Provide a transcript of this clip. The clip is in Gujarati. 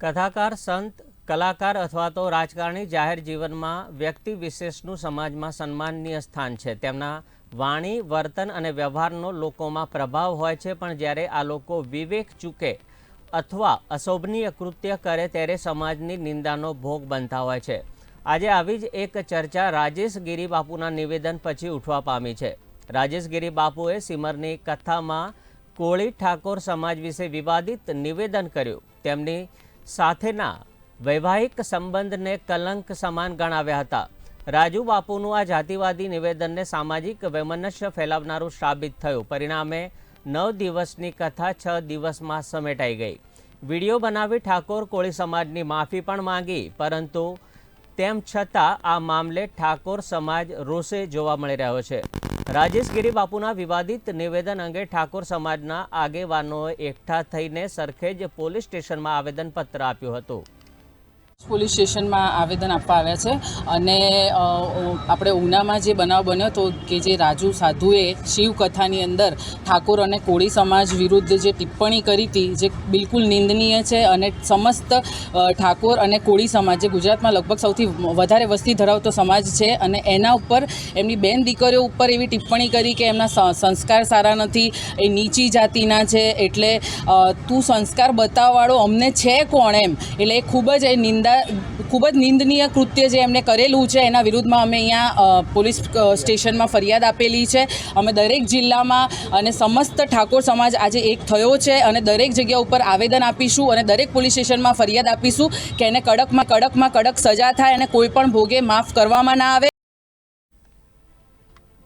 કથાકાર, સંત, કલાકાર અથવા તો રાજકારણી જાહેર જીવનમાં વ્યક્તિ વિશેષનું સમાજમાં સન્માનનીય સ્થાન છે. તેમના વાણી, વર્તન અને વ્યવહારનો લોકોમાં પ્રભાવ હોય છે, પણ જ્યારે આ લોકો વિવેક ચૂકે અથવા અશોભનીય કૃત્ય કરે ત્યારે સમાજની નિંદાનો ભોગ બનતા હોય છે. આજે આવી જ એક ચર્ચા રાજેશ ગિરી બાપુના નિવેદન પછી ઉઠવા પામી છે. રાજેશ ગિરી બાપુએ સિમરની કથામાં કોળી ઠાકોર સમાજ વિશે વિવાદિત નિવેદન કર્યું. તેમની સાથેના વૈવાહિક સંબંધને કલંક સમાન ગણાવ્યા હતા. રાજુ બાપુનું આ જાતિવાદી નિવેદનને સામાજિક વૈમનસ્ય ફેલાવનારું સાબિત થયું. પરિણામે નવ દિવસની કથા છ દિવસમાં સમેટાઈ ગઈ. વીડિયો બનાવી ઠાકોર કોળી સમાજની માફી પણ માંગી, પરંતુ તેમ છતાં આ મામલે ઠાકોર સમાજ રોષે જોવા મળી રહ્યો છે. રાજેશ ગિરી બાપુના વિવાદિત નિવેદન અંગે ઠાકોર સમાજના આગેવાનોએ એકઠા થઈને સરખેજ પોલીસ સ્ટેશનમાં આવેદનપત્ર આપ્યું હતું. પોલીસ સ્ટેશનમાં આવેદન આપવા આવ્યા છે. અને આપણે ઉનામાં જે બનાવ બન્યો હતો કે જે રાજુ સાધુએ શિવકથાની અંદર ઠાકોર અને કોળી સમાજ વિરુદ્ધ જે ટિપ્પણી કરી હતી, જે બિલકુલ નિંદનીય છે અને સમસ્ત ઠાકોર અને કોળી સમાજ, જે ગુજરાતમાં લગભગ સૌથી વધારે વસ્તી ધરાવતો સમાજ છે અને એના ઉપર એમની બેન દીકરીઓ ઉપર એવી ટિપ્પણી કરી કે એમના સંસ્કાર સારા નથી, એ નીચી જાતિના છે, એટલે તું સંસ્કાર બતાવવાળો અમને છે કોણ એમ? એટલે એ ખૂબ જ એ નિંદા ખૂબ જ નિંદનીય કૃત્ય જે એમણે કરેલું છે, એના વિરુદ્ધમાં અમે અહીંયા પોલીસ સ્ટેશનમાં ફરિયાદ આપેલી છે. અમે દરેક જિલ્લામાં અને સમસ્ત ઠાકોર સમાજ આજે એક થયો છે અને દરેક જગ્યા ઉપર આવેદન આપીશું અને દરેક પોલીસ સ્ટેશનમાં ફરિયાદ આપીશું કે એને કડકમાં કડકમાં કડક સજા થાય અને કોઈ પણ ભોગે માફ કરવામાં ના આવે.